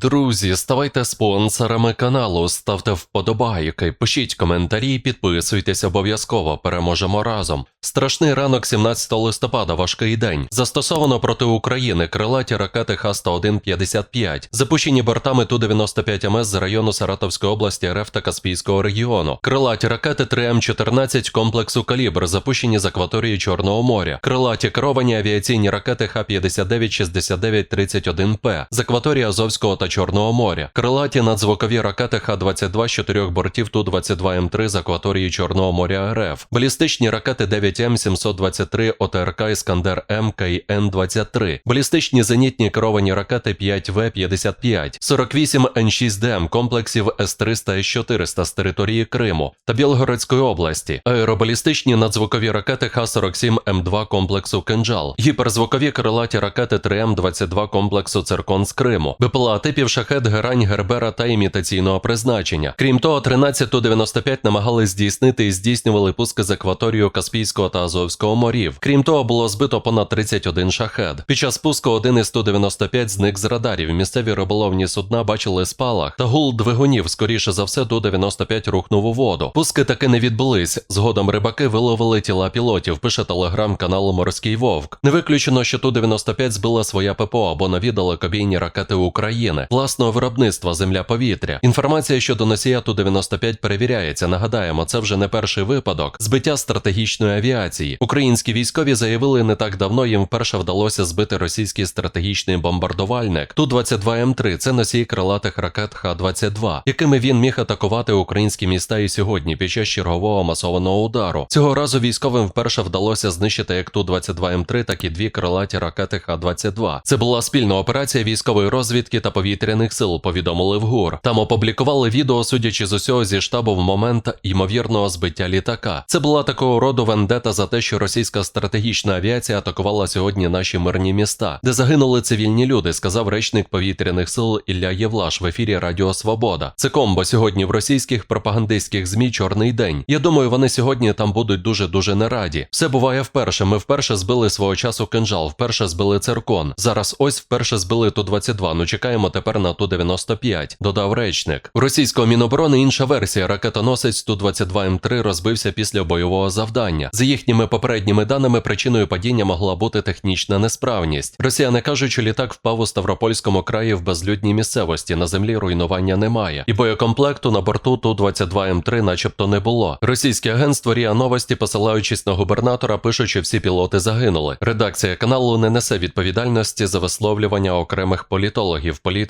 Друзі, ставайте спонсорами каналу, ставте вподобайки, пишіть коментарі, підписуйтесь обов'язково. Переможемо разом. Страшний ранок 17 листопада, важкий день. Застосовано проти України крилаті ракети Х-101-55, запущені бортами Ту-95 МС з району Саратовської області РФ та Каспійського регіону. Крилаті ракети 3М14 комплексу Калібр, запущені з акваторії Чорного моря. Крилаті керовані авіаційні ракети Х-59-69-31П з акваторії Азовського та Чорного моря. Крилаті надзвукові ракети Х-22 з чотирьох бортів Ту-22М3 з акваторії Чорного моря РФ. Балістичні ракети 9М723 ОТРК Іскандер М КН-23. Балістичні зенітні керовані ракети 5В-55. 48 Н6ДМ комплексів С-300 С-400 з території Криму та Білгородської області. Аеробалістичні надзвукові ракети Х-47М2 комплексу Кинджал. Гіперзвукові крилаті ракети 3М22 комплексу Циркон з Криму. БПЛА типів шахет, герань, гербера та імітаційного призначення. Крім того, 13 Ту-95 намагались здійснити і здійснювали пуски з акваторію Каспійського та Азовського морів. Крім того, було збито понад 31 шахет. Під час пуску один із Ту-95 зник з радарів. Місцеві риболовні судна бачили спалах та гул двигунів. Скоріше за все, Ту-95 рухнув у воду. Пуски таки не відбулись. Згодом рибаки виловили тіла пілотів. Пише телеграм-канал Морський Вовк. Не виключено, що Ту-95 збила своя ППО або нові далекобійні ракети України власного виробництва земля-повітря. Інформація щодо носія Ту-95 перевіряється. Нагадаємо, це вже не перший випадок збиття стратегічної авіації. Українські військові заявили не так давно їм вперше вдалося збити російський стратегічний бомбардувальник Ту-22М3. Це носій крилатих ракет Х-22, якими він міг атакувати українські міста і сьогодні під час чергового масованого удару. Цього разу військовим вперше вдалося знищити як Ту-22М3, так і дві крилаті ракети Х-22. Це була спільна операція військової розвідки та повітряних сил. Повідомили в ГУР. Там опублікували відео, судячи з усього зі штабу в момент ймовірного збиття літака. Це була такого роду вендета за те, що російська стратегічна авіація атакувала сьогодні наші мирні міста, де загинули цивільні люди, сказав речник повітряних сил Ілля Євлаш в ефірі Радіо Свобода. Це комбо сьогодні в російських пропагандистських змі чорний день. Я думаю, вони сьогодні там будуть дуже дуже не раді. Все буває вперше. Ми вперше збили свого часу кинжал, вперше збили циркон. Зараз ось вперше збили ту 22 Ну чекаємо тепер на ту 95 Додав речник. У російського міноборони інша версія ракетоносець ту 22 М3 розбився після бойового завдання. За їхніми попередніми даними, причиною падіння могла бути технічна несправність. Росіяни кажуть, що літак впав у Ставропольському краї в безлюдній місцевості. На землі руйнування немає. І боєкомплекту на борту ту 22 М3 начебто не було. Російське агентство Ріа Новості, посилаючись на губернатора, пишуть, що всі пілоти загинули. Редакція каналу не несе відповідальності за висловлювання окремих політологів, політиків,